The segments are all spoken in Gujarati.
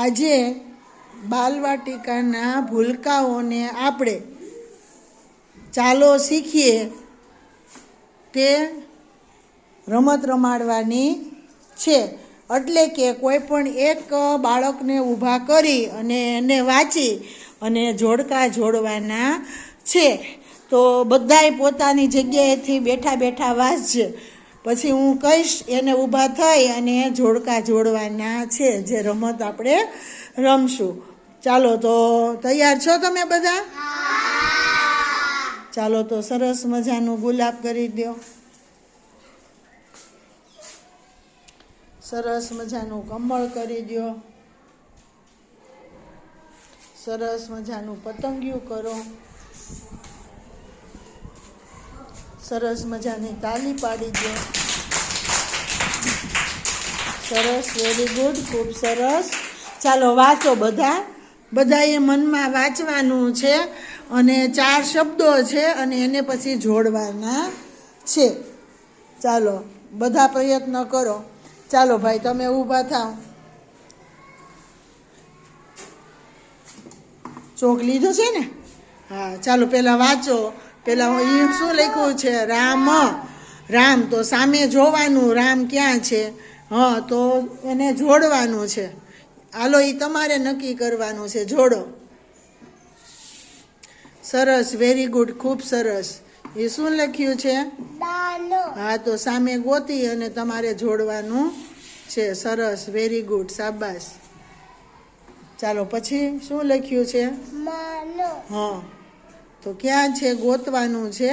આજે બાલવાટિકાના ભૂલકાઓને આપણે ચાલો શીખીએ તે રમત રમાડવાની છે. એટલે કે કોઈ પણ એક બાળકને ઊભા કરી અને એને વાંચી અને જોડકા જોડવાના છે. તો બધાય પોતાની જગ્યાએથી બેઠા બેઠા વાંચજે. પછી હું કહીશ, એને ઊભા થઈ અને જોડકા જોડવાના છે, જે રમત આપણે રમશું. ચાલો તો તૈયાર છો તમે બધા? ચાલો તો સરસ મજાનું ગુલાબ કરી દો સરસ મજાનું કમળ કરી દો સરસ મજાનું પતંગિયું કરો. સરસ મજાની તાલી પાડી દો સરસ વેરી ગુડ ખૂબ સરસ. ચાલો વાંચો બધા. બધાએ મનમાં વાંચવાનું છે અને ચાર શબ્દો છે અને એને પછી જોડવાના છે. ચાલો, બધા પ્રયત્ન કરો. ચાલો ભાઈ, તમે ઊભા થાઓ. ચોક લીધો છે ને? હા, ચાલો, પહેલાં વાંચો. પહેલાં એ શું લખ્યું છે? રામ રામ તો સામે જોવાનું રામ ક્યાં છે? હા તો એને જોડવાનું છે. હાલો એ તમારે નક્કી કરવાનું છે. જોડો. સરસ વેરી ગુડ ખૂબ સરસ. એ શું લખ્યું છે? હા તો સામે ગોતી અને તમારે જોડવાનું છે. સરસ વેરી ગુડ શાબાશ. ચાલો પછી શું લખ્યું છે? હા. તો ક્યાં છે? ગોતવાનું છે.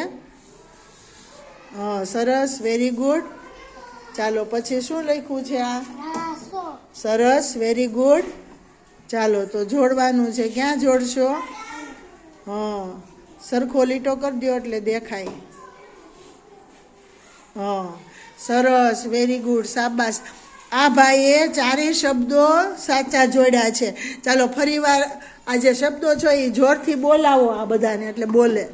હા સરસ વેરી ગુડ ચાલો પછી શું લખ્યું છે આ? સરસ વેરી ગુડ ચાલો તો જોડવાનું છે. ક્યાં જોડશો? હા સરખો લીટો કરી દો એટલે દેખાય. હા સરસ વેરી ગુડ શાબાશ. આ ભાઈએ ચારેય શબ્દો સાચા જોડ્યા છે. ચાલો ફરીવાર આ જે શબ્દો છો એ જોરથી બોલાવો આ બધાને એટલે બોલે.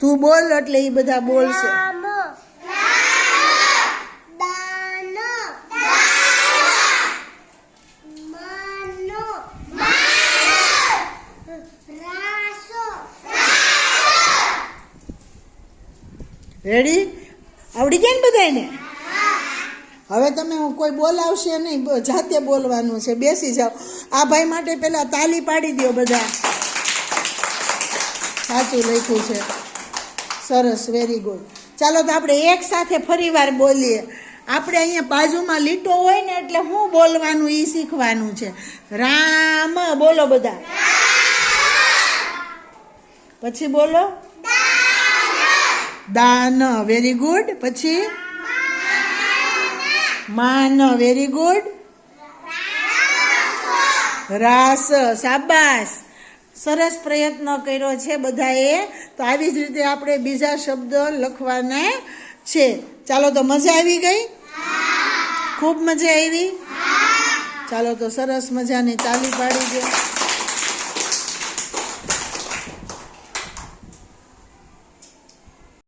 તું બોલ એટલે એ બધા બોલશે. રેડી આવડી ગયા ને બધાને હવે તમે હું કોઈ બોલાવશે નહીં જાતે બોલવાનું છે, બેસી જાઓ. આ ભાઈ માટે પહેલાં તાલી પાડી દો બધા. સાચું લખ્યું છે. સરસ વેરી ગુડ ચાલો તો આપણે એક સાથે ફરીવાર બોલીએ. આપણે અહીંયા બાજુમાં લીટો હોય ને એટલે શું બોલવાનું એ શીખવાનું છે. રામ, બોલો બધા. પછી બોલો. દાન. વેરી ગુડ પછી? માન વેરી ગુડ રાસ સાબાસ સરસ પ્રયત્ન કર્યો છે બધાએ. તો આવી જ રીતે આપણે બીજા શબ્દ લખવાના છે. ચાલો તો મજા આવી ગઈ? ખૂબ મજા આવી? ચાલો તો સરસ મજાની તાલી પાડી દો.